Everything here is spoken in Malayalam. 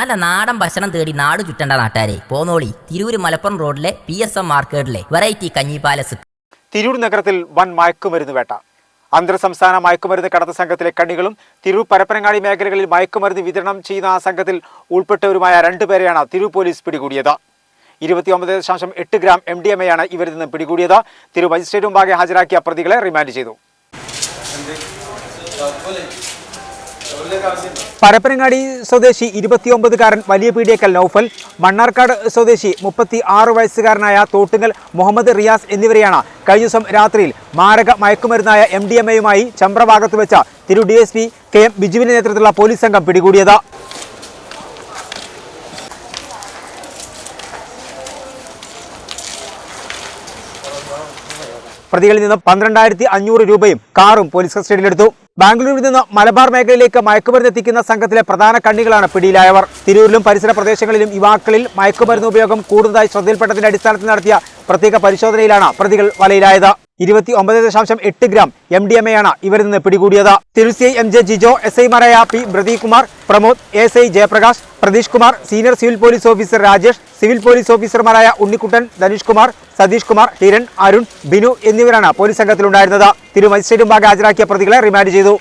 നല്ല നാടൻ ഭക്ഷണം തേടി നാട് ചുറ്റേണ്ട നാട്ടുകാരെ പോന്നോളി തിരൂര് മലപ്പുറം റോഡിലെ പി എസ് എം മാർക്കറ്റിലെ വെറൈറ്റി കഞ്ഞി പാലസ് തിരൂർ നഗരത്തിൽ വൻ മയക്കുമരുന്ന് വേട്ട. അന്തർ സംസ്ഥാന മയക്കുമരുന്ന് കടത്ത സംഘത്തിലെ കണ്ണികളും തിരൂർ പരപ്പനങ്ങാടി മേഖലകളിൽ മയക്കുമരുന്ന് വിതരണം ചെയ്യുന്ന ആ സംഘത്തിൽ ഉൾപ്പെട്ടവരുമായ രണ്ടുപേരെയാണ് തിരൂർ പോലീസ് പിടികൂടിയത്. ഇരുപത്തിയൊമ്പത് ദശാംശം എട്ട് ഗ്രാം എം ഡി എം എയാണ് ഇവരിൽ നിന്ന് പിടികൂടിയത്. തിരു മജിസ്ട്രേറ്റ് മുമ്പാകെ ഹാജരാക്കിയ പ്രതികളെ റിമാൻഡ് ചെയ്തു. പരപ്പനങ്ങാടി സ്വദേശി ഇരുപത്തിയൊമ്പതുകാരൻ വലിയ പീഡിയക്കൽ നൌഫൽ മണ്ണാർക്കാട് സ്വദേശി മുപ്പത്തി ആറ് വയസ്സുകാരനായ തോട്ടുങ്ങൽ മുഹമ്മദ് റിയാസ് എന്നിവരെയാണ് കഴിഞ്ഞ ദിവസം രാത്രിയിൽ മാരക മയക്കുമരുന്നായ എം ഡി എം എയുമായി ചമ്പ്രഭാഗത്ത് വെച്ച തിരു D S P K M ബിജുവിന്റെ നേതൃത്വത്തിലുള്ള പോലീസ് സംഘം പിടികൂടിയത്. പ്രതികളിൽ നിന്ന് പന്ത്രണ്ടായിരത്തി അഞ്ഞൂറ് രൂപയും കാറും പോലീസ് കസ്റ്റഡിയിലെടുത്തു ബാംഗ്ലൂരിൽ നിന്ന് മലബാർ മേഖലയിലേക്ക് മയക്കുമരുന്ന് എത്തിക്കുന്ന സംഘത്തിലെ പ്രധാന കണ്ണികളാണ് പിടിയിലായവർ. തിരൂരിലും പരിസര പ്രദേശങ്ങളിലും യുവാക്കളിൽ മയക്കുമരുന്ന് ഉപയോഗം കൂടുതലായി ശ്രദ്ധയിൽപ്പെട്ടതിന്റെ അടിസ്ഥാനത്തിൽ നടത്തിയ പ്രത്യേക പരിശോധനയിലാണ് പ്രതികൾ വലയിലായത്. ഇരുപത്തി ഒമ്പത് ദശാംശം എട്ട് gram M D M A ആണ് ഇവരിൽ നിന്ന് പിടികൂടിയത്. തിരുസി എം ജെ ജിജോ എസ് ഐമാരായ P Pradeep Kumar Pramod S I Jayaprakash Pratheesh Kumar senior civil police officer Rajesh civil police ഓഫീസർമാരായ ഉണ്ണിക്കുട്ടൻ ധനീഷ് കുമാർ സതീഷ് കുമാർ ഹിരൺ അരുൺ ബിനു എന്നിവരാണ് പോലീസ് സംഘത്തിലുണ്ടായിരുന്നത്. തിരു മജിസ്ട്രേറ്റ് മുമ്പാകെ ഹാജരാക്കിയ പ്രതികളെ റിമാൻഡ് ചെയ്തു.